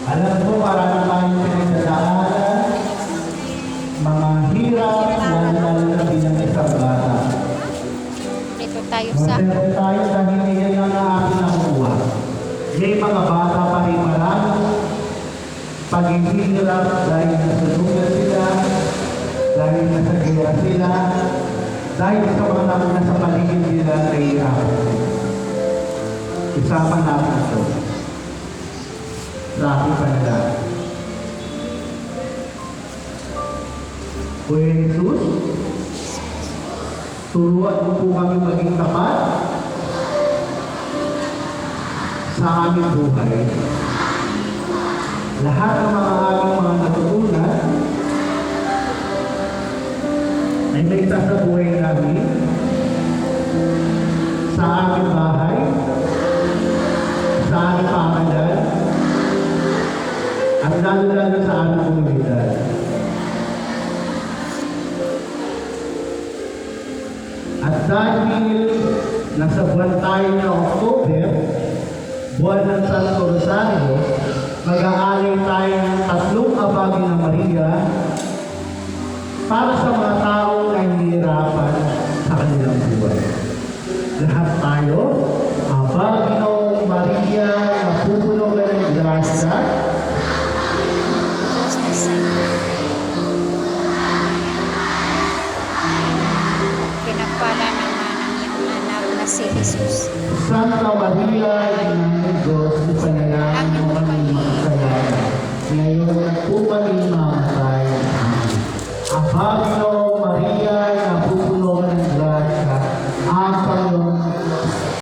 Alam ko, marami tayong pinagdadaanan, mga hirap, lalo-lalo na bilang isang bata. Dito tayo sa Masaya tayo dahil iyan ang ating nakukuha. May mga bata pa rin marami, paghihirap dahil nasunugan sila, dahil nasa gira sila, dahil sa mga nauna sa paligid nila ay Isama natin ito sa ating panalangin. Kuya Jesus, turuan mo po kami maging tapat sa aming buhay. Lahat ng mga aming mga natutunan ay may sa buhay namin sa aming bahay, sa aming pamalan, at lalo-lalo sa aming komunidad. At dahil nasa buwan tayo ng October, buwan ng Santo Rosario, mag-aalay tayo ng tatlong abagi ng Maria para sa mga taong nahihirapan sa kanilang buhay. Lahat tayo, si Jesus. Santa Maria, Ina ng Diyos, ipanalangin mo kami makasalanan. Ngayon at pumaling mamatay. Amen. Abagino